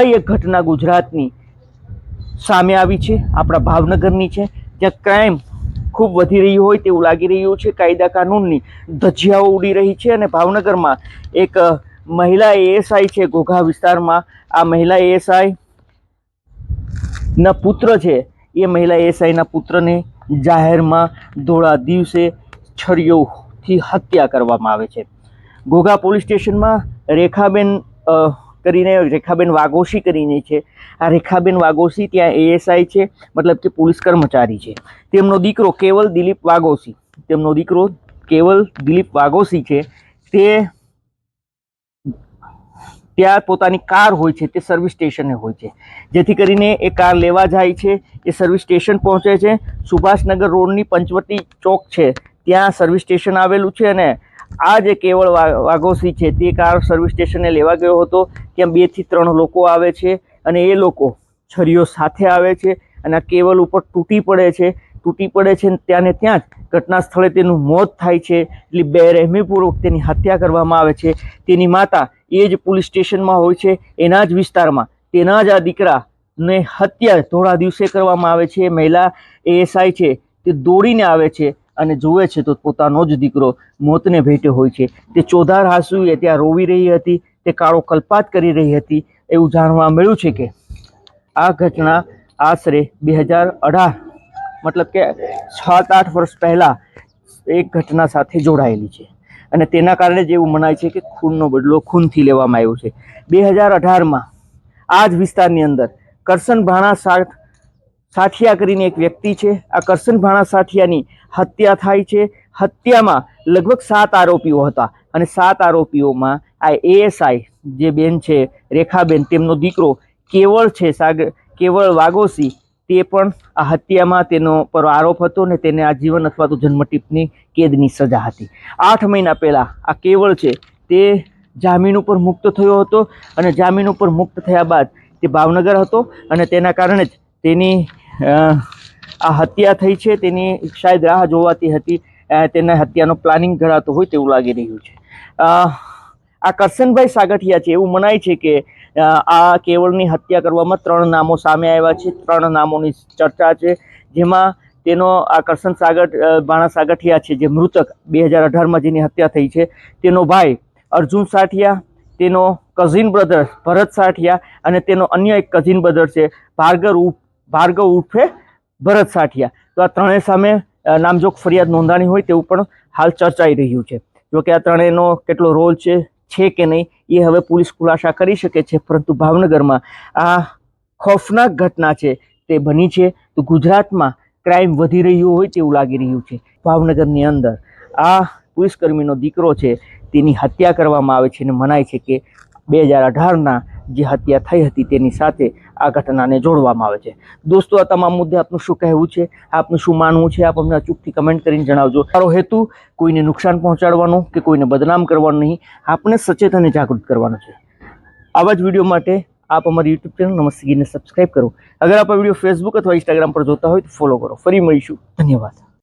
એક ઘટના ગુજરાતની સામે આવી છે? આપણા ભાવનગરની છે, જ્યાં ક્રાઇમ ખૂબ વધી રહ્યું હોય તેવું લાગી રહ્યું છે. કાયદા કાનૂનની ધજિયાઓ ઉડી રહી છે અને ભાવનગરમાં એક મહિલા એએસઆઈ છે ઘોઘા વિસ્તારમાં. આ મહિલા એએસઆઈ ના પુત્ર છે. એ મહિલા એએસઆઈના પુત્રને જાહેરમાં ધોળા દિવસે છરીઓથી હત્યા કરવામાં આવે છે. ઘોઘા પોલીસ સ્ટેશનમાં રેખાબેન કરીને રેખાબેન વાગોશી કરીને છે. આ રેખાબેન વાઘોશી ત્યાં એએસઆઈ છે, મતલબ કે પોલીસ કર્મચારી છે. તેમનો દીકરો કેવલ દિલીપ વાઘોશી, તેમનો દીકરો કેવલ દિલીપ વાઘોશી છે, તે ત્યાં પોતાની કાર હોય છે, તે સર્વિસ સ્ટેશને હોય છે. જેથી કરીને એ કાર લેવા જાય છે, એ સર્વિસ સ્ટેશન પહોંચે છે. સુભાષનગર રોડની પંચવટી ચોક છે, ત્યાં સર્વિસ સ્ટેશન આવેલું છે અને આ જે કેવળ વાઘોસી છે, તે કાર સર્વિસ સ્ટેશને લેવા ગયો હતો, ત્યાં બેથી ત્રણ લોકો આવે છે અને એ લોકો છરીઓ સાથે આવે છે અને આ કેવલ ઉપર તૂટી પડે છે. તૂટી પડે છે ત્યાં ને ત્યાં જ ઘટના સ્થળે તેનું મોત થાય છે. એટલે બેરહેમીપૂર્વક તેની હત્યા કરવામાં આવે છે. તેની માતા એ જ પોલીસ સ્ટેશનમાં હોય છે. એના જ વિસ્તારમાં તેના જ આ દીકરાને હત્યા ધોળા દિવસે કરવામાં આવે છે. મહિલા એએસઆઈ છે તે દોડીને આવે છે. અને જુએ છે તો પોતાનો જ દીકરો મોતને ભેટ્યો હોય છે. તે ચોધાર હાસુએ ત્યાં રોવી રહી હતી, તે કાળો કલ્પાત કરી રહી હતી, એવું જાણવા મળ્યું છે કે આ ઘટના આશરે બે હજાર અઢાર, મતલબ કે સાત આઠ વર્ષ પહેલાં એક ઘટના સાથે જોડાયેલી છે. અને તેના કારણે જ એવું મનાય છે કે ખૂનનો બદલો ખૂનથી લેવામાં આવ્યો છે. બે હજાર અઢારમાં આ જ વિસ્તારની અંદર કરસન ભાણા સાઠ સાઠિયા કરીને એક વ્યક્તિ છે. આ કરશન ભાણા સાઠિયાની હત્યા થાય છે. હત્યામાં લગભગ સાત આરોપીઓ હતા અને સાત આરોપીઓમાં આ એએસઆઈ જે બેન છે, રેખાબેન, તેમનો દીકરો કેવળ છે સાગર કેવળ વાગોસી તે પણ આ હત્યામાં તેનો પર આરોપ હતો ને તેને આજીવન અથવા તો જન્મટીપની કેદની સજા હતી. આઠ મહિના પહેલાં આ કેવળ છે તે જામીન ઉપર મુક્ત થયો હતો અને જામીન ઉપર મુક્ત થયા બાદ તે ભાવનગર હતો અને તેના કારણે જ તેની આ હત્યા થઈ છે તેની શાયદ રાહ જોવાતી હતી. તેને હત્યાનો પ્લાનિંગ ધરાતો હોય તેવું લાગી રહ્યું છે. આ કરશનભાઈ સાગઠિયા છે, એવું મનાય છે કે આ કેવળની હત્યા કરવામાં ત્રણ નામો સામે આવ્યા છે, ત્રણ નામોની ચર્ચા છે, જેમાં તેનો આ કરશન સાગર ભાણા સાગઠિયા છે, જે મૃતક બે હજાર અઢારમાં જેની હત્યા થઈ છે, તેનો ભાઈ અર્જુન સાઠિયા, તેનો કઝિન બ્રધર ભરત સાઠિયા અને તેનો અન્ય એક કઝિન બ્રધર છે, ભાર્ગવ ઉર્ફ ભાર્ગવ ઉર્ફે ભરત સાઠિયા. તો આ ત્રણેય સામે નામજોગ ફરિયાદ નોંધાણી હોય તેવું પણ હાલ ચર્ચાઈ રહ્યું છે. જોકે આ ત્રણેયનો કેટલો રોલ છે છે કે નહીં, એ હવે પોલીસ ખુલાસા કરી શકે છે, પરંતુ ભાવનગરમાં આ ખોફનાક ઘટના છે તે બની છે. તો ગુજરાતમાં ક્રાઇમ વધી રહ્યું હોય તેવું લાગી રહ્યું છે ભાવનગરની અંદર. આ પોલીસકર્મીનો દીકરો છે, તેની હત્યા કરવામાં આવે છે અને મનાય છે કે બે હજાર અઢારના જે હત્યા થઈ હતી તેની સાથે આ ઘટનાને જોડવામાં આવે છે. દોસ્તો, આ તમામ મુદ્દે આપનું શું કહેવું છે? આપનું શું માનવું છે? આપ અમને અચૂકથી કમેન્ટ કરીને જણાવજો. મારો હેતુ, કોઈને નુકસાન પહોંચાડવાનો કે કોઈને બદનામ કરવાનો નહીં. આપને સચેત અને જાગૃત કરવાનો છે. આવા જ વીડિયો માટે આપ અમારી યુટ્યુબ ચેનલ નમસ્તે ગીરને સબસ્ક્રાઇબ કરો. અગર આપ વીડિયો ફેસબુક અથવા ઇન્સ્ટાગ્રામ પર જોતા હોય તો ફોલો કરો. ફરી મળીશું. ધન્યવાદ.